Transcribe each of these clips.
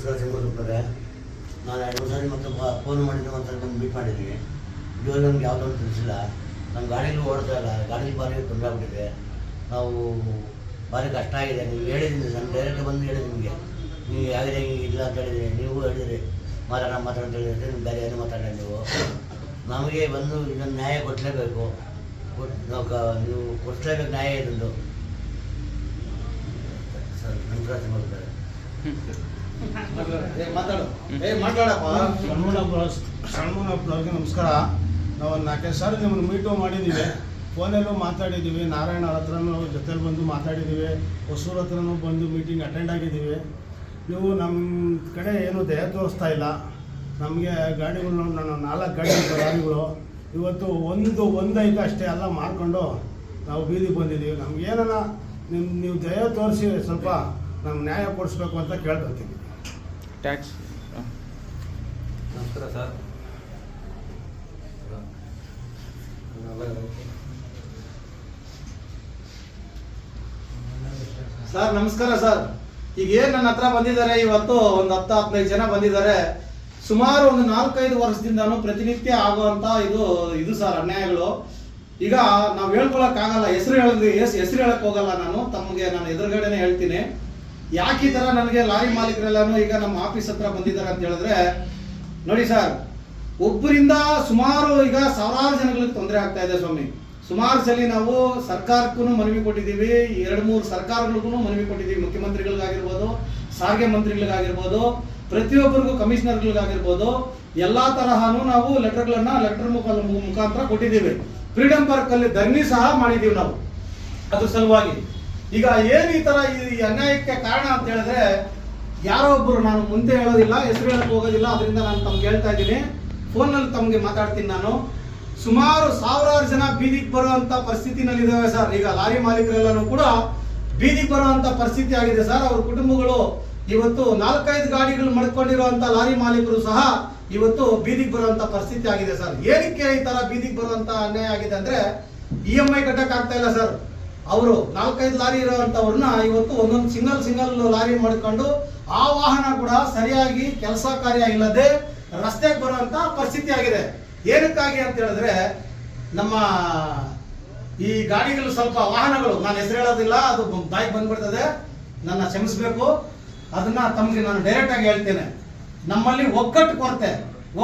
ಸಿಂಗಲ್ಪುರೆ ನಾನು ಎರಡು ಸಾರಿ ಮತ್ತೆ ಫೋನ್ ಮಾಡಿದ್ದೆ ಒಂದು ನಮ್ಗೆ ಮೀಟ್ ಮಾಡಿದ್ದೀನಿ ಇದು ನಮ್ಗೆ ಯಾವುದೋ ಒಂದು ತಿಳಿಸಿಲ್ಲ. ನಮ್ಮ ಗಾಡಿಗಳು ಓಡ್ತಾ ಇಲ್ಲ. ಗಾಡಿ ಭಾರಿ ತೊಂದರೆ ಆಗ್ಬಿಟ್ಟಿದೆ. ನಾವು ಭಾರಿ ಕಷ್ಟ ಆಗಿದೆ. ನೀವು ಹೇಳಿದ್ದೀನಿ ನಾನು ಡೈರೆಕ್ಟ್ ಬಂದು ಹೇಳಿದೆ ನಿಮಗೆ. ನೀವು ಯಾವ್ದು ಹೆಂಗೆ ಇಲ್ಲ ಅಂತ ಹೇಳಿದ್ರೆ, ನೀವು ಹೇಳಿದ್ರಿ. ಮಾತಾಡೋಣ ಮಾತಾಡ ಅಂತ ಹೇಳಿದ್ರೆ ಬೇರೆ ಏನು ಮಾತಾಡ ನೀವು. ನಮಗೆ ಬಂದು ಇದನ್ನು ನ್ಯಾಯ ಕೊಡಲೇಬೇಕು. ನಾವು ನೀವು ಕೊಡಿಸ್ಲೇಬೇಕು ನ್ಯಾಯ ಇದೊಂದು. ಸರ್ ನಮ್ಮ ಸಿಂಗಲ್ಪುರೆ ಏ ನಮಸ್ಕಾರ. ನಾವು ನಾಲ್ಕೈದು ಸಾರಿ ನಿಮ್ಮನ್ನು ಮೀಟು ಮಾಡಿದ್ದೀವಿ. ಫೋನಲ್ಲೂ ಮಾತಾಡಿದ್ದೀವಿ. ನಾರಾಯಣ ಹತ್ರನೂ ಜೊತೆಲಿ ಬಂದು ಮಾತಾಡಿದ್ದೀವಿ. ಹೊಸೂರು ಹತ್ರನೂ ಬಂದು ಮೀಟಿಂಗ್ ಅಟೆಂಡ್ ಆಗಿದ್ದೀವಿ. ನೀವು ನಮ್ಮ ಕಡೆ ಏನು ದಯ ತೋರಿಸ್ತಾ ಇಲ್ಲ. ನಮಗೆ ಗಾಡಿಗಳು ನಾನು ನಾಲ್ಕು ಗಾಡಿ ಗಾಡಿಗಳು ಇವತ್ತು ಒಂದು ಒಂದೈದು ಅಷ್ಟೇ ಎಲ್ಲ ಮಾರ್ಕೊಂಡು ನಾವು ಬೀದಿಗೆ ಬಂದಿದ್ದೀವಿ. ನಮ್ಗೆ ಏನಾನ ನಿಮ್ಮ ನೀವು ದಯ ತೋರಿಸಿ ಸ್ವಲ್ಪ ನಮ್ಗೆ ನ್ಯಾಯ ಕೊಡಿಸ್ಬೇಕು ಅಂತ ಕೇಳ್ಕೊತೀನಿ ಟ್ಯಾಕ್ಸ್ ನಮಸ್ಕಾರ ಸರ್. ಸರ್ ನಮಸ್ಕಾರ ಸರ್. ಈಗ ಏನ್ ನನ್ನ ಹತ್ರ ಬಂದಿದ್ದಾರೆ ಇವತ್ತು ಒಂದು ಹತ್ತು ಹದಿನೈದು ಜನ ಬಂದಿದ್ದಾರೆ. ಸುಮಾರು ಒಂದು ನಾಲ್ಕೈದು ವರ್ಷದಿಂದಾನು ಪ್ರತಿನಿತ್ಯ ಆಗುವಂತ ಇದು ಇದು ಸರ್ ಅನ್ಯಾಯಗಳು. ಈಗ ನಾವು ಹೇಳ್ಕೊಳಕ್ ಆಗಲ್ಲ ಹೆಸರು ಹೇಳಿ ಹೆಸರು ಹೇಳಕ್ ಹೋಗಲ್ಲ ನಾನು. ತಮಗೆ ನಾನು ಎದುರುಗಡೆನೆ ಹೇಳ್ತೀನಿ. ಯಾಕೆ ತರ ನನಗೆ ಲಾರಿ ಮಾಲೀಕರೆಲ್ಲಾನು ಈಗ ನಮ್ಮ ಆಫೀಸ್ ಹತ್ರ ಬಂದಿದ್ದಾರೆ ಅಂತ ಹೇಳಿದ್ರೆ, ನೋಡಿ ಸರ್, ಒಬ್ಬರಿಂದ ಸುಮಾರು ಈಗ ಸಾವಿರಾರು ಜನಗಳಿಗೆ ತೊಂದರೆ ಆಗ್ತಾ ಇದೆ ಸ್ವಾಮಿ. ಸುಮಾರು ಸಲ ನಾವು ಸರ್ಕಾರಕ್ಕೂ ಮನವಿ ಕೊಟ್ಟಿದ್ದೀವಿ, ಎರಡು ಮೂರು ಸರ್ಕಾರಗಳಿಗೂ ಮನವಿ ಕೊಟ್ಟಿದ್ದೀವಿ, ಮುಖ್ಯಮಂತ್ರಿಗಳಿಗಾಗಿರ್ಬೋದು, ಸಾರಿಗೆ ಮಂತ್ರಿಗಳಿಗಾಗಿರ್ಬೋದು, ಪ್ರತಿಯೊಬ್ಬರಿಗೂ ಕಮಿಷನರ್ಗಳಿಗಾಗಿರ್ಬೋದು, ಎಲ್ಲಾ ತರಹನೂ ನಾವು ಲೆಟರ್ಗಳನ್ನ ಲೆಟರ್ ಮುಖ, ಮುಖಾಂತರ ಕೊಟ್ಟಿದ್ದೀವಿ. ಫ್ರೀಡಂ ಪಾರ್ಕ್ ಅಲ್ಲಿ ಧರಣಿ ಸಹ ಮಾಡಿದ್ದೀವಿ ನಾವು. ಅದ್ರ ಸಲುವಾಗಿ ಈಗ ಏನ್ ಈ ತರ ಈ ಅನ್ಯಾಯಕ್ಕೆ ಕಾರಣ ಅಂತ ಹೇಳಿದ್ರೆ, ಯಾರೋ ಒಬ್ರು ನಾನು ಮುಂದೆ ಹೇಳೋದಿಲ್ಲ, ಹೆಸರು ಹೇಳಕ್ ಹೋಗೋದಿಲ್ಲ, ಅದರಿಂದ ನಾನು ತಮ್ಗೆ ಹೇಳ್ತಾ ಇದ್ದೀನಿ. ಫೋನಲ್ಲಿ ತಮ್ಗೆ ಮಾತಾಡ್ತೀನಿ ನಾನು. ಸುಮಾರು ಸಾವಿರಾರು ಜನ ಬೀದಿಗೆ ಬರುವಂತ ಪರಿಸ್ಥಿತಿನಲ್ಲಿ ಇದಾವೆ ಸರ್. ಈಗ ಲಾರಿ ಮಾಲೀಕರೆಲ್ಲನೂ ಕೂಡ ಬೀದಿಗೆ ಬರುವಂತ ಪರಿಸ್ಥಿತಿ ಆಗಿದೆ ಸರ್. ಅವ್ರ ಕುಟುಂಬಗಳು ಇವತ್ತು ನಾಲ್ಕೈದು ಗಾಡಿಗಳು ಮಡ್ಕೊಂಡಿರುವಂತ ಲಾರಿ ಮಾಲೀಕರು ಸಹ ಇವತ್ತು ಬೀದಿಗೆ ಬರುವಂತ ಪರಿಸ್ಥಿತಿ ಆಗಿದೆ ಸರ್. ಏನಕ್ಕೆ ಈ ತರ ಬೀದಿಗೆ ಬರುವಂತ ಅನ್ಯಾಯ ಆಗಿದೆ ಅಂದ್ರೆ ಇ ಎಂ ಐ ಕಟ್ಟಕ್ ಆಗ್ತಾ ಇಲ್ಲ ಸರ್. ಅವರು ನಾಲ್ಕೈದು ಲಾರಿ ಇರುವಂತವ್ರನ್ನ ಇವತ್ತು ಒಂದೊಂದು ಸಿಂಗಲ್ ಸಿಂಗಲ್ ಲಾರಿ ಮಾಡ್ಕೊಂಡು ಆ ವಾಹನ ಕೂಡ ಸರಿಯಾಗಿ ಕೆಲಸ ಕಾರ್ಯ ಇಲ್ಲದೆ ರಸ್ತೆಗೆ ಬರುವಂತ ಪರಿಸ್ಥಿತಿ ಆಗಿದೆ. ಏನಕ್ಕಾಗಿ ಅಂತ ಹೇಳಿದ್ರೆ ನಮ್ಮ ಈ ಗಾಡಿಗಳು ಸ್ವಲ್ಪ ವಾಹನಗಳು, ನಾನು ಹೆಸರು ಹೇಳೋದಿಲ್ಲ, ಅದು ಬಾಯಿಗೆ ಬಂದ್ಬಿಡ್ತದೆ. ನನ್ನ ಕ್ಷಮಿಸ್ಬೇಕು. ಅದನ್ನ ತಮಗೆ ನಾನು ಡೈರೆಕ್ಟ್ ಆಗಿ ಹೇಳ್ತೇನೆ. ನಮ್ಮಲ್ಲಿ ಒಗ್ಗಟ್ಟು ಕೊರತೆ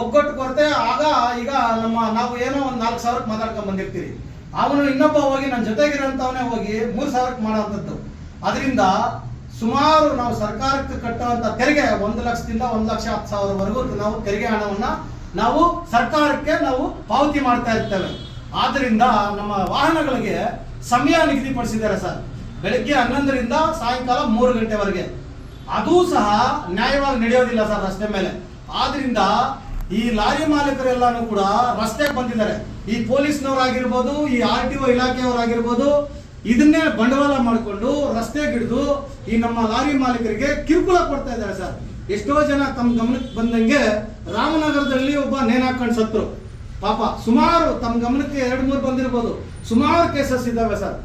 ಒಗ್ಗಟ್ಟು ಕೊರತೆ. ಆಗ ಈಗ ನಮ್ಮ ನಾವು ಏನೋ ಒಂದು ನಾಲ್ಕು ಸಾವಿರಕ್ಕೆ ಮಾತಾಡ್ಕೊಂಡ್ ಬಂದಿರ್ತೀವಿ ಅವನು ಇನ್ನೊಬ್ಬ ಹೋಗಿ ನನ್ನ ಜೊತೆಗಿರೋಂಥವನೇ ಹೋಗಿ ಮೂರು ಸಾವಿರಕ್ಕೆ ಮಾಡುವಂಥದ್ದು ಅದರಿಂದ ಸುಮಾರು ನಾವು ಸರ್ಕಾರಕ್ಕೆ ಕಟ್ಟುವಂಥ ತೆರಿಗೆ, ಒಂದು ಲಕ್ಷದಿಂದ ಒಂದು ಲಕ್ಷ ಹತ್ತು ಸಾವಿರವರೆಗೂ ನಾವು ತೆರಿಗೆ ಹಣವನ್ನ ನಾವು ಸರ್ಕಾರಕ್ಕೆ ನಾವು ಪಾವತಿ ಮಾಡ್ತಾ ಇರ್ತೇವೆ. ಆದ್ದರಿಂದ ನಮ್ಮ ವಾಹನಗಳಿಗೆ ಸಮಯ ನಿಗದಿಪಡಿಸಿದ್ದಾರೆ ಸರ್. ಬೆಳಗ್ಗೆ ಹನ್ನೊಂದರಿಂದ ಸಾಯಂಕಾಲ ಮೂರು ಗಂಟೆವರೆಗೆ. ಅದೂ ಸಹ ನ್ಯಾಯವಾಗಿ ನಡೆಯೋದಿಲ್ಲ ಸರ್ ರಸ್ತೆ ಮೇಲೆ. ಆದ್ರಿಂದ ಈ ಲಾರಿ ಮಾಲೀಕರೆಲ್ಲಾನು ಕೂಡ ರಸ್ತೆಗೆ ಬಂದಿದ್ದಾರೆ. ಈ ಪೊಲೀಸ್ನವರಾಗಿರ್ಬೋದು, ಈ ಆರ್ ಟಿ ಒ ಇಲಾಖೆಯವರಾಗಿರ್ಬೋದು, ಇದನ್ನೇ ಬಂಡವಾಳ ಮಾಡಿಕೊಂಡು ರಸ್ತೆಗೆ ಹಿಡಿದು ಈ ನಮ್ಮ ಲಾರಿ ಮಾಲೀಕರಿಗೆ ಕಿರುಕುಳ ಕೊಡ್ತಾ ಇದ್ದಾರೆ ಸರ್. ಎಷ್ಟೋ ಜನ ತಮ್ಮ ಗಮನಕ್ಕೆ ಬಂದಂಗೆ ರಾಮನಗರದಲ್ಲಿ ಒಬ್ಬ ನೇಣಾಕೊಂಡು ಸತ್ರು. ಪಾಪ, ಸುಮಾರು ತಮ್ಮ ಗಮನಕ್ಕೆ ಎರಡು ಮೂರು ಬಂದಿರ್ಬೋದು. ಸುಮಾರು ಕೇಸಸ್ ಇದ್ದಾವೆ ಸರ್.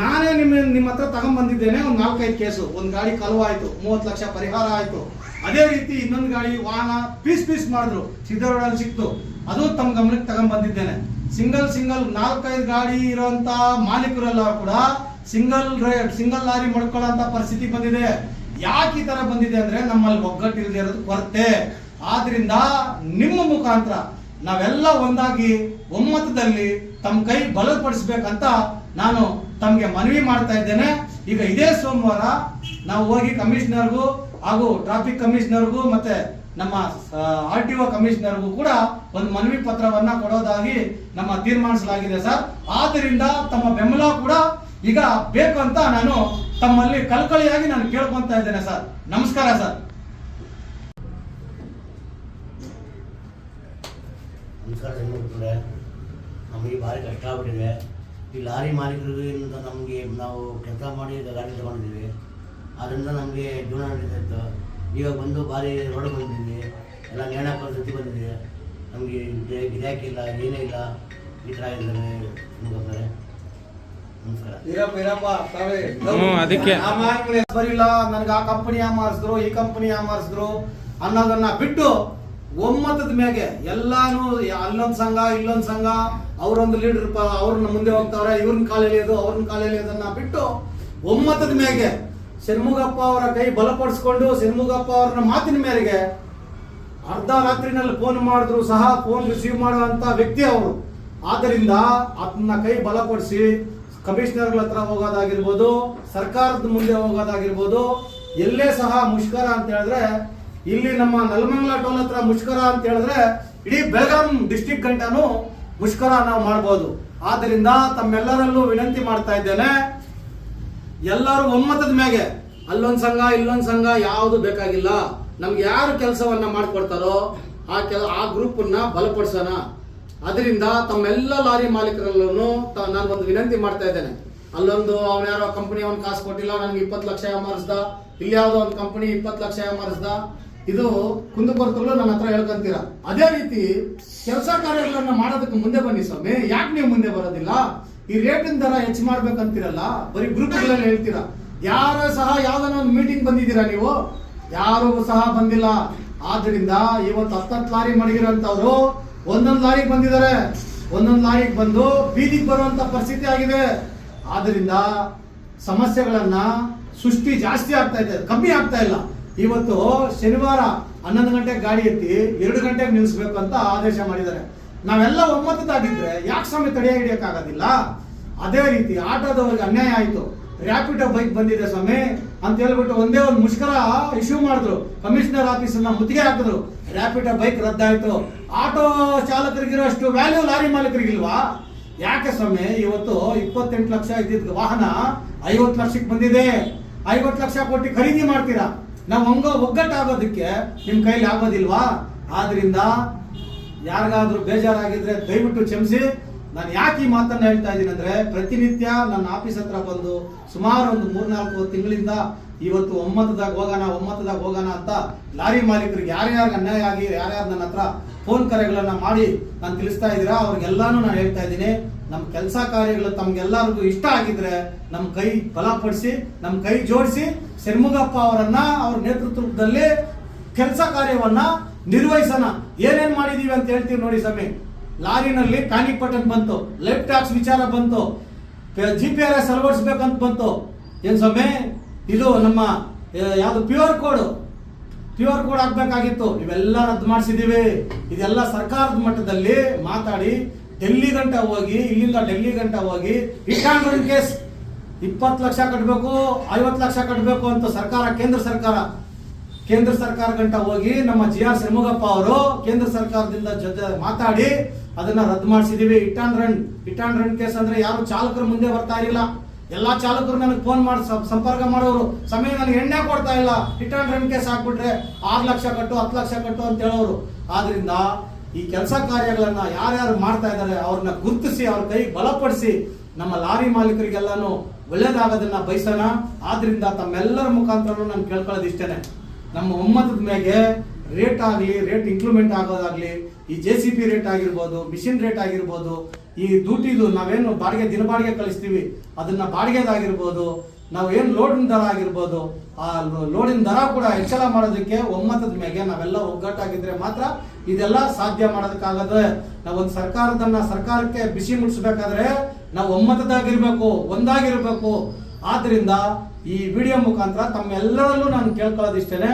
ನಾನೇ ನಿಮ್ಮ ನಿಮ್ಮ ಹತ್ರ ತಗೊಂಡ್ಬಂದಿದ್ದೇನೆ ಒಂದು ನಾಲ್ಕೈದು ಕೇಸು ಒಂದು ಗಾಡಿ ಕಲುವಾಯಿತು, ಮೂವತ್ತು ಲಕ್ಷ ಪರಿಹಾರ ಆಯ್ತು. ಅದೇ ರೀತಿ ಇನ್ನೊಂದು ಗಾಡಿ, ವಾಹನ ಪೀಸ್ ಪೀಸ್ ಮಾಡಿದ್ರು ಸಿದ್ದರೋಡಲ್ಲಿ ಸಿಕ್ತು. ಅದು ತಮ್ಮ ಗಮನಕ್ಕೆ ತಗೊಂಡ್ಬಂದಿದ್ದೇನೆ ಸಿಂಗಲ್ ಸಿಂಗಲ್ ನಾಲ್ಕೈದು ಗಾಡಿ ಇರುವಂತ ಮಾಲೀಕರೆಲ್ಲ ಕೂಡ ಸಿಂಗಲ್ ಸಿಂಗಲ್ ಲಾರಿ ಮಾಡ್ಕೊಳ್ಳೋಂತ ಪರಿಸ್ಥಿತಿ ಬಂದಿದೆ. ಯಾಕೆ ಈ ತರ ಬಂದಿದೆ ಅಂದ್ರೆ ನಮ್ಮಲ್ಲಿ ಒಗ್ಗಟ್ಟು ಇಲ್ಲದೆ ಇರೋದು ಕೊರತೆ. ಆದ್ರಿಂದ ನಿಮ್ಮ ಮುಖಾಂತರ ನಾವೆಲ್ಲ ಒಂದಾಗಿ ಒಮ್ಮತದಲ್ಲಿ ತಮ್ಮ ಕೈ ಬಲಪಡಿಸ್ಬೇಕಂತ ನಾನು ತಮಗೆ ಮನವಿ ಮಾಡ್ತಾ ಇದ್ದೇನೆ. ಈಗ ಇದೇ ಸೋಮವಾರ ನಾವು ಹೋಗಿ ಕಮಿಷನರ್ಗೂ ಹಾಗೂ ಟ್ರಾಫಿಕ್ ಕಮಿಷನರ್ಗೂ ಮತ್ತೆ ನಮ್ಮ ಆರ್ ಟಿ ಒ ಕಮಿಷನರ್ಗೂ ಕೂಡ ಒಂದು ಮನವಿ ಪತ್ರವನ್ನ ಕೊಡೋದಾಗಿ ನಮ್ಮ ತೀರ್ಮಾನಿಸಲಾಗಿದೆ ಸರ್. ಆದ್ದರಿಂದ ತಮ್ಮ ಬೆಂಬಲ ಕೂಡ ಈಗ ಬೇಕು ಅಂತ ನಾನು ತಮ್ಮಲ್ಲಿ ಕಲ್ಕಳಿಯಾಗಿ ನಾನು ಕೇಳ್ಕೊಂತ ಇದ್ದೇನೆ ಸರ್. ನಮಸ್ಕಾರ ಸರ್. ನಮಸ್ಕಾರ ನಮಗೆ ಭಾರಿ ಕಷ್ಟ ಆಗ್ಬಿಟ್ಟಿದೆ. ಈ ಲಾರಿ ಮಾಲೀಕರಿಂದ ನಮಗೆ ನಾವು ಕೆಲಸ ಮಾಡಿ ಗಾಡಿ ತಗೊಂಡಿದ್ದೀವಿ. ಅದರಿಂದ ನಮಗೆ ಜೀವನ ನಡೀತಾ ಇತ್ತು. ಈಗ ಬಂದು ಭಾರಿ ರೋಡ್ ಬಂದಿದ್ವಿ ಎಲ್ಲ ನೇಣ ಸುತ್ತಿ ಬಂದಿದೆ. ನಮಗೆ ಗಿರಾಕಿ ಇಲ್ಲ ಏನೇ ಇಲ್ಲ. ಈ ಥರ ಇದ್ದಾರೆ ನಮಗೆ. ಆ ಮಾರ್ಗಗಳು ಬರಿಲ್ಲ. ನನಗೆ ಆ ಕಂಪನಿ ಮಾರಿಸಿದ್ರು ಈ ಕಂಪನಿ ಮಾರಿಸಿದ್ರು ಅನ್ನೋದನ್ನ ಬಿಟ್ಟು ಒಮ್ಮತದ ಮೇಗೆ ಎಲ್ಲಾನು ಅಲ್ಲೊಂದ್ ಸಂಘ ಇಲ್ಲೊಂದ್ ಸಂಘ ಅವರೊಂದು ಲೀಡರ್ ಅವ್ರನ್ನ ಮುಂದೆ ಹೋಗ್ತಾವ್ರೆ ಇವ್ರನ್ನ ಕಾಲೆಳೆಯೋದು ಅವ್ರನ್ನ ಕಾಲೆಳೆಯೋದನ್ನ ಬಿಟ್ಟು ಒಮ್ಮತದ ಮೇಗೆ ಷಣ್ಮುಗಪ್ಪ ಅವರ ಕೈ ಬಲಪಡಿಸ್ಕೊಂಡು ಷಣ್ಮುಗಪ್ಪ ಅವರ ಮಾತಿನ ಮೇರೆಗೆ ಅರ್ಧ ರಾತ್ರಿನಲ್ಲಿ ಫೋನ್ ಮಾಡಿದ್ರು ಸಹ ಫೋನ್ ರಿಸೀವ್ ಮಾಡುವಂತ ವ್ಯಕ್ತಿ ಅವರು. ಆದ್ದರಿಂದ ಅದನ್ನ ಕೈ ಬಲಪಡಿಸಿ ಕಮಿಷನರ್ಗಳ ಹತ್ರ ಹೋಗೋದಾಗಿರ್ಬೋದು, ಸರ್ಕಾರದ ಮುಂದೆ ಹೋಗೋದಾಗಿರ್ಬೋದು, ಎಲ್ಲೇ ಸಹ ಮುಷ್ಕರ ಅಂತ ಹೇಳಿದ್ರೆ, ಇಲ್ಲಿ ನಮ್ಮ ನಲ್ಮಂಗ್ಲ ಟೋಲ್ ಹತ್ರ ಮುಷ್ಕರ ಅಂತ ಹೇಳಿದ್ರೆ, ಇಡೀ ಬೆಳಗಾಂ ಡಿಸ್ಟಿಕ್ ಗಂಟನು ಮುಷ್ಕರ ನಾವು ಮಾಡ್ಬೋದು. ಆದ್ದರಿಂದ ತಮ್ಮೆಲ್ಲರಲ್ಲೂ ವಿನಂತಿ ಮಾಡ್ತಾ ಇದ್ದೇನೆ ಎಲ್ಲರೂ ಒಮ್ಮತದ ಮ್ಯಾಗೆ ಅಲ್ಲೊಂದು ಸಂಘ, ಇಲ್ಲೊಂದು ಸಂಘ ಯಾವುದು ಬೇಕಾಗಿಲ್ಲ. ನಮ್ಗೆ ಯಾರು ಕೆಲಸವನ್ನ ಮಾಡಿಕೊಡ್ತಾರೋ ಆ ಕೆಲ, ಆ ಗ್ರೂಪನ್ನ ಬಲಪಡಿಸೋಣ. ಅದರಿಂದ ತಮ್ಮೆಲ್ಲ ಲಾರಿ ಮಾಲೀಕರಲ್ಲೂ ನಾನು ಒಂದು ವಿನಂತಿ ಮಾಡ್ತಾ ಇದ್ದೇನೆ. ಅಲ್ಲೊಂದು ಅವನ ಯಾರೋ ಕಂಪನಿ ಅವ್ನು ಕಾಸು ಕೊಟ್ಟಿಲ್ಲ ನನಗೆ ಇಪ್ಪತ್ತು ಲಕ್ಷ ಮಾರಿಸ್ದ ಇಲ್ಲಿ ಯಾವುದೋ ಒಂದು ಕಂಪನಿ ಇಪ್ಪತ್ತು ಲಕ್ಷ ಮಾರಿಸ್ದ ಇದು ಕುಂದುಕೊರತಲ್ಲೂ ನನ್ನ ಹತ್ರ ಹೇಳ್ಕೊಂತೀರ. ಅದೇ ರೀತಿ ಕೆಲಸ ಕಾರ್ಯಗಳನ್ನ ಮಾಡೋದಕ್ಕೆ ಮುಂದೆ ಬನ್ನಿ ಸ್ವಾಮಿ. ಯಾಕೆ ನೀವು ಮುಂದೆ ಬರೋದಿಲ್ಲ? ಈ ರೇಟಿನ ದರ ಹೆಚ್ಚು ಮಾಡ್ಬೇಕಂತೀರಲ್ಲ, ಬರೀ ಗ್ರೂಪ್ಗಳಲ್ಲಿ ಹೇಳ್ತೀರಾ? ಯಾರ ಸಹ ಯಾವ್ದಾನ ಒಂದು ಮೀಟಿಂಗ್ ಬಂದಿದ್ದೀರಾ ನೀವು? ಯಾರು ಸಹ ಬಂದಿಲ್ಲ. ಆದ್ರಿಂದ ಇವತ್ತು ಹತ್ತತ್ತು ಲಾರಿ ಮಡಗಿರೋಂಥವ್ರು ಒಂದೊಂದು ಲಾರಿಗೆ ಬಂದಿದ್ದಾರೆ. ಒಂದೊಂದು ಲಾರಿಗೆ ಬಂದು ಬೀದಿಗೆ ಬರುವಂತ ಪರಿಸ್ಥಿತಿ ಆಗಿದೆ. ಆದ್ರಿಂದ ಸಮಸ್ಯೆಗಳನ್ನ ಸೃಷ್ಟಿ ಜಾಸ್ತಿ ಆಗ್ತಾ ಇದೆ, ಕಮ್ಮಿ ಆಗ್ತಾ ಇಲ್ಲ. ಇವತ್ತು ಶನಿವಾರ ಹನ್ನೊಂದು ಗಂಟೆಗೆ ಗಾಡಿ ಎತ್ತಿ ಎರಡು ಗಂಟೆಗೆ ನಿಲ್ಲಿಸ್ಬೇಕು ಅಂತ ಆದೇಶ ಮಾಡಿದ್ದಾರೆ. ನಾವೆಲ್ಲ ಒಮ್ಮತದಾಗಿದ್ರೆ ಯಾಕೆ ಸ್ವಾಮಿ ತಡೆ ಹಿಡಿಯಕ್ಕಾಗೋದಿಲ್ಲ? ಅದೇ ರೀತಿ ಆಟೋದವ್ರಿಗೆ ಅನ್ಯಾಯ ಆಯ್ತು. ರ್ಯಾಪಿಡೋ ಬೈಕ್ ಬಂದಿದೆ ಸ್ವಾಮಿ ಅಂತ ಹೇಳ್ಬಿಟ್ಟು ಒಂದೇ ಒಂದು ಮುಷ್ಕರ ಇಶ್ಯೂ ಮಾಡಿದ್ರು. ಕಮಿಷನರ್ ಆಫೀಸನ್ನ ಮುತ್ತಿಗೆ ಹಾಕಿದ್ರು. ರ್ಯಾಪಿಡೋ ಬೈಕ್ ರದ್ದಾಯಿತು. ಆಟೋ ಚಾಲಕರಿಗಿರೋ ಅಷ್ಟು ವ್ಯಾಲ್ಯೂ ಲಾರಿ ಮಾಲೀಕರಿಗಿಲ್ವಾ? ಯಾಕೆ ಸ್ವಾಮಿ ಇವತ್ತು ಇಪ್ಪತ್ತೆಂಟು ಲಕ್ಷ ಇದ್ದಿದ್ದ ವಾಹನ ಐವತ್ತು ಲಕ್ಷಕ್ಕೆ ಬಂದಿದೆ. ಐವತ್ತು ಲಕ್ಷ ಕೊಟ್ಟು ಖರೀದಿ ಮಾಡ್ತೀರಾ? ನಾವು ಹಂಗ ಒಗ್ಗಟ್ಟಾಗೋದಕ್ಕೆ ನಿಮ್ಮ ಕೈಲಿ ಆಗೋದಿಲ್ವಾ? ಆದ್ರಿಂದ ಯಾರಿಗಾದ್ರೂ ಬೇಜಾರಾಗಿದ್ರೆ ದಯವಿಟ್ಟು ಕ್ಷಮಿಸಿ. ನಾನು ಯಾಕೆ ಈ ಮಾತನ್ನ ಹೇಳ್ತಾ ಇದ್ದೀನಿ ಅಂದ್ರೆ ಪ್ರತಿನಿತ್ಯ ನನ್ನ ಆಫೀಸ್ ಹತ್ರ ಬಂದು ಸುಮಾರು ಒಂದು ಮೂರ್ನಾಲ್ಕು ತಿಂಗಳಿಂದ ಇವತ್ತು ಒಮ್ಮತದಾಗ ಹೋಗೋಣ ಒಮ್ಮತದಾಗ ಹೋಗೋಣ ಅಂತ ಲಾರಿ ಮಾಲೀಕರಿಗೆ ಯಾರ್ಯಾರು ಅನ್ಯಾಯ ಆಗಿ, ಯಾರ್ಯಾರು ನನ್ನ ಹತ್ರ ಫೋನ್ ಕರೆಗಳನ್ನ ಮಾಡಿ ನಾನು ತಿಳಿಸ್ತಾ ಇದ್ದೀರಾ? ಅವ್ರಿಗೆಲ್ಲಾನು ನಾನು ಹೇಳ್ತಾ ಇದ್ದೀನಿ, ನಮ್ಮ ಕೆಲಸ ಕಾರ್ಯಗಳು ತಮ್ಗೆಲ್ಲರಿಗೂ ಇಷ್ಟ ಆಗಿದ್ರೆ ನಮ್ಮ ಕೈ ಬಲಪಡಿಸಿ, ನಮ್ಮ ಕೈ ಜೋಡಿಸಿ ಶರ್ಮುಗಪ್ಪ ಅವರನ್ನ ಅವ್ರ ನೇತೃತ್ವದಲ್ಲಿ ಕೆಲಸ ಕಾರ್ಯವನ್ನ ನಿರ್ವಹಿಸೋಣ. ಏನೇನ್ ಮಾಡಿದೀವಿ ಅಂತ ಹೇಳ್ತೀವಿ ನೋಡಿ ಸ್ವಾಮಿ. ಲಾರಿನಲ್ಲಿ ಪ್ಯಾನಿಕ್ ಬಟನ್ ಬಂತು. ಲೆಫ್ಟ್ ಟ್ಯಾಕ್ಸ್ ವಿಚಾರ ಬಂತು. ಜಿ ಪಿ ಆರ್ ಎಸ್ ಅಳವಡಿಸ್ಬೇಕಂತ ಬಂತು. ಏನ್ ಸ್ವಾಮಿ? ಇದು ನಮ್ಮ ಯಾವುದು ಪ್ಯೂರ್ ಕೋಡ್ ಪ್ಯೂರ್ ಕೋಡ್ ಆಗ್ಬೇಕಾಗಿತ್ತು ಇವೆಲ್ಲ ರದ್ದು ಮಾಡಿಸಿದೀವಿ. ಇದೆಲ್ಲ ಸರ್ಕಾರದ ಮಟ್ಟದಲ್ಲಿ ಮಾತಾಡಿ ಡೆಲ್ಲಿ ಗಂಟ ಹೋಗಿ, ಇಲ್ಲಿಂದ ಡೆಲ್ಲಿ ಗಂಟ ಹೋಗಿ ಇಟ್ಟಾಂಡ್ರನ್ ಕೇಸ್ ಇಪ್ಪತ್ತು ಲಕ್ಷ ಕಟ್ಟಬೇಕು ಐವತ್ತು ಲಕ್ಷ ಕಟ್ಟಬೇಕು ಅಂತ ಸರ್ಕಾರ, ಕೇಂದ್ರ ಸರ್ಕಾರ ಕೇಂದ್ರ ಸರ್ಕಾರ ಗಂಟ ಹೋಗಿ ನಮ್ಮ ಜಿ ಆರ್ ಷಣ್ಮುಗಪ್ಪ ಅವರು ಕೇಂದ್ರ ಸರ್ಕಾರದಿಂದ ಜೊತೆ ಮಾತಾಡಿ ಅದನ್ನ ರದ್ದು ಮಾಡಿಸಿದೀವಿ. Hit and run hit and run case ಅಂದ್ರೆ ಯಾರು ಚಾಲಕರು ಮುಂದೆ ಬರ್ತಾ ಇರಲಿಲ್ಲ. ಎಲ್ಲಾ ಚಾಲಕರು ನನಗೆ ಫೋನ್ ಮಾಡಿ ಸಂಪರ್ಕ ಮಾಡೋರು. ಸಮಯ ನನಗೆ ಎಣ್ಣೆ ಕೊಡ್ತಾ ಇಲ್ಲ. ಇಟ್ ಅಂಡ್ ರನ್ ಕೇಸ್ ಹಾಕ್ಬಿಟ್ರೆ ಆರು ಲಕ್ಷ ಕಟ್ಟು, ಹತ್ತು ಲಕ್ಷ ಕಟ್ಟು ಅಂತ ಹೇಳೋರು. ಆದ್ರಿಂದ ಈ ಕೆಲಸ ಕಾರ್ಯಗಳನ್ನ ಯಾರ್ಯಾರು ಮಾಡ್ತಾ ಇದ್ದಾರೆ ಅವ್ರನ್ನ ಗುರುತಿಸಿ, ಅವ್ರ ಕೈ ಬಲಪಡಿಸಿ ನಮ್ಮ ಲಾರಿ ಮಾಲೀಕರಿಗೆಲ್ಲಾನು ಒಳ್ಳೇದಾಗೋದನ್ನ ಬಯಸೋಣ. ಆದ್ರಿಂದ ತಮ್ಮೆಲ್ಲರ ಮುಖಾಂತರ ನಾನು ಕೇಳ್ಕೊಳ್ಳೋದು ಇಷ್ಟೇನೆ ನಮ್ಮ ಒಮ್ಮತದ ಮೇಲೆ ರೇಟ್ ಆಗಲಿ ರೇಟ್ ಇಂಕ್ರಿಮೆಂಟ್ ಆಗೋದಾಗಲಿ, ಈ ಜೆ ಸಿ ಪಿ ರೇಟ್ ಆಗಿರ್ಬೋದು ಮಿಷಿನ್ ರೇಟ್ ಆಗಿರ್ಬೋದು, ಈ ಡ್ಯೂಟಿದು ನಾವೇನು ಬಾಡಿಗೆ ದಿನ ಬಾಡಿಗೆ ಕಳಿಸ್ತೀವಿ, ಅದನ್ನ ಬಾಡಿಗೆದಾಗಿರ್ಬೋದು, ನಾವು ಏನು ಲೋಡಿನ ದರ ಆಗಿರ್ಬೋದು, ಆ ಲೋಡಿನ ದರ ಕೂಡ ಹೆಚ್ಚಳ ಮಾಡೋದಕ್ಕೆ ಒಮ್ಮತದ ಮೇಲೆ ನಾವೆಲ್ಲ ಒಗ್ಗಟ್ಟಾಗಿದ್ರೆ ಮಾತ್ರ ಇದೆಲ್ಲ ಸಾಧ್ಯ ಮಾಡೋದಕ್ಕಾಗದೆ ನಾವು ಒಂದು ಸರ್ಕಾರದನ್ನ ಸರ್ಕಾರಕ್ಕೆ ಬಿಸಿ ಮುಡಿಸ್ಬೇಕಾದ್ರೆ ನಾವು ಒಮ್ಮತದಾಗಿರ್ಬೇಕು ಒಂದಾಗಿರ್ಬೇಕು. ಆದ್ರಿಂದ ಈ ವಿಡಿಯೋ ಮುಖಾಂತರ ತಮ್ಮೆಲ್ಲರಲ್ಲೂ ನಾನು ಕೇಳ್ಕೊಳ್ಳೋದಿಷ್ಟೇನೆ,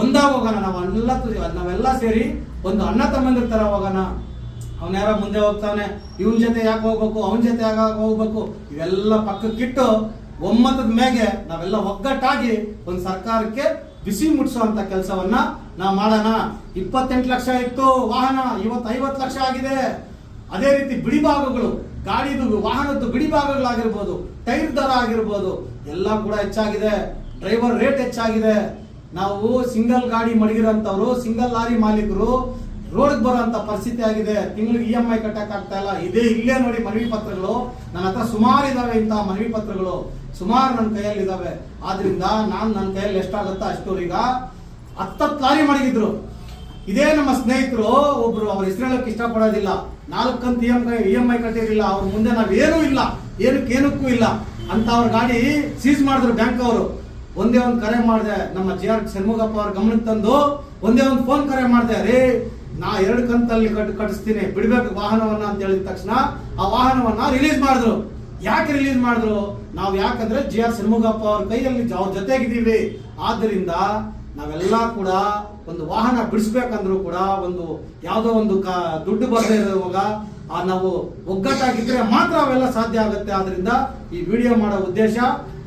ಒಂದಾ ಹೋಗೋಣ ನಾವು ಎಲ್ಲ ನಾವೆಲ್ಲ ಸೇರಿ ಒಂದು ಅಣ್ಣ ತಮ್ಮಂದಿರ ತರ ಹೋಗೋಣ. ಅವನ ಯಾರೋ ಮುಂದೆ ಹೋಗ್ತಾನೆ ಇವನ್ ಜೊತೆ ಯಾಕೆ ಹೋಗ್ಬೇಕು, ಅವನ ಜೊತೆ ಯಾಕೆ ಹೋಗ್ಬೇಕು, ಇವೆಲ್ಲ ಪಕ್ಕಕ್ಕಿಟ್ಟು ಒಮ್ಮತದ ಮೇಲೆ ನಾವೆಲ್ಲ ಒಗ್ಗಟ್ಟಾಗಿ ಒಂದು ಸರ್ಕಾರಕ್ಕೆ ಬಿಸಿ ಮುಟ್ಸುವಂತ ಕೆಲಸವನ್ನ ನಾವು ಮಾಡೋಣ. ಇಪ್ಪತ್ತೆಂಟು ಲಕ್ಷ ಇತ್ತು, ವಾಹನ ಇವತ್ತು ಐವತ್ತು ಲಕ್ಷ ಆಗಿದೆ. ಅದೇ ರೀತಿ ಬಿಡಿಭಾಗಗಳು ಗಾಡಿದು, ವಾಹನದ್ದು ಬಿಡಿ ಭಾಗಗಳಾಗಿರ್ಬೋದು, ಟೈರ್ ದರ ಆಗಿರ್ಬೋದು ಎಲ್ಲ ಕೂಡ ಹೆಚ್ಚಾಗಿದೆ. ಡ್ರೈವರ್ ರೇಟ್ ಹೆಚ್ಚಾಗಿದೆ. ನಾವು ಸಿಂಗಲ್ ಗಾಡಿ ಮಡಗಿರೋಂಥವ್ರು, ಸಿಂಗಲ್ ಲಾರಿ ಮಾಲೀಕರು, ರೋಡ್ಗೆ ಬರೋಂಥ ಪರಿಸ್ಥಿತಿ ಆಗಿದೆ. ತಿಂಗಳಿಗೆ ಇ ಎಂ ಐ ಕಟ್ಟಕ್ ಆಗ್ತಾ ಇಲ್ಲ. ಇದೇ ಇಲ್ಲೇ ನೋಡಿ ಮನವಿ ಪತ್ರಗಳು. ನನ್ನ ಹತ್ರ ಸುಮಾರು ಇದಾವೆ ಇಂತಹ ಮನವಿ ಪತ್ರಗಳು. ಸುಮಾರು ನನ್ನ ಕೈಯಲ್ಲಿ ಇದಾವೆ. ಆದ್ರಿಂದ ನಾನು ನನ್ನ ಕೈಯಲ್ಲಿ ಎಷ್ಟಾಗುತ್ತೋ ಅಷ್ಟು ಈಗ ಹತ್ತತ್ತು ಲಾರಿ ಮಡಗಿದ್ರು. ಇದೇ ನಮ್ಮ ಸ್ನೇಹಿತರು, ಒಬ್ರು ಅವ್ರ ಹೆಸರು ಹೇಳಕ್ ಇಷ್ಟಪಡೋದಿಲ್ಲ. ನಾಲ್ಕಂತ E M I, E M I ಕಟ್ಟಿರಲಿಲ್ಲ. ಅವ್ರ ಮುಂದೆ ನಾವೇನೂ ಇಲ್ಲ. ಏನಕ್ಕೇನಕ್ಕೂ ಇಲ್ಲ. ಅಂತ ಅವ್ರ ಗಾಡಿ ಸೀಸ್ ಮಾಡಿದ್ರು ಬ್ಯಾಂಕ್ ಅವರು. ಒಂದೇ ಒಂದು ಕರೆ ಮಾಡಿದೆ, ನಮ್ಮ ಜಿ ಆರ್ ಷಣ್ಮುಗಪ್ಪ ಅವ್ರ ಗಮನಕ್ಕೆ ತಂದು, ಒಂದೇ ಒಂದು ಫೋನ್ ಕರೆ ಮಾಡಿದೆ, ರೀ, ನಾ ಎರಡು ಕಂತಲ್ಲಿ ಕಟ್ ಕಟ್ಟಿಸ್ತೀನಿ ಬಿಡ್ಬೇಕು ವಾಹನವನ್ನ ಅಂತ ಹೇಳಿದ ತಕ್ಷಣ ಆ ವಾಹನವನ್ನ ರಿಲೀಸ್ ಮಾಡಿದ್ರು. ಯಾಕೆ ರಿಲೀಸ್ ಮಾಡಿದ್ರು? ನಾವು ಯಾಕಂದ್ರೆ ಜಿ ಆರ್ ಷಣ್ಮುಗಪ್ಪ ಅವ್ರ ಕೈಯಲ್ಲಿ ಅವ್ರ ಜೊತೆಗಿದ್ದೀವಿ. ಆದ್ದರಿಂದ ನಾವೆಲ್ಲ ಕೂಡ ಒಂದು ವಾಹನ ಬಿಡಿಸ್ಬೇಕಂದ್ರೂ ಕೂಡ ಒಂದು ಯಾವುದೋ ಒಂದು ಕ, ದುಡ್ಡು ಬರದೇ ಇರುವಾಗ ಆ ನಾವು ಒಗ್ಗಟ್ಟಾಗಿದ್ದರೆ ಮಾತ್ರ ಅವೆಲ್ಲ ಸಾಧ್ಯ ಆಗುತ್ತೆ. ಆದ್ದರಿಂದ ಈ ವಿಡಿಯೋ ಮಾಡೋ ಉದ್ದೇಶ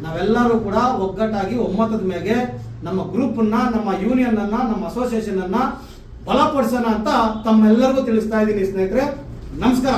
ನಾವೆಲ್ಲರೂ ಕೂಡ ಒಗ್ಗಟ್ಟಾಗಿ ಒಮ್ಮತದ ಮೇಲೆ ನಮ್ಮ ಗ್ರೂಪ್ ಅನ್ನ ನಮ್ಮ ಯೂನಿಯನ್ ಅನ್ನ ನಮ್ಮ ಅಸೋಸಿಯೇಷನ್ ಅನ್ನ ಬಲಪಡಿಸೋಣ ಅಂತ ತಮ್ಮೆಲ್ಲರಿಗೂ ತಿಳಿಸ್ತಾ ಇದ್ದೀನಿ ಸ್ನೇಹಿತರೆ. ನಮಸ್ಕಾರ.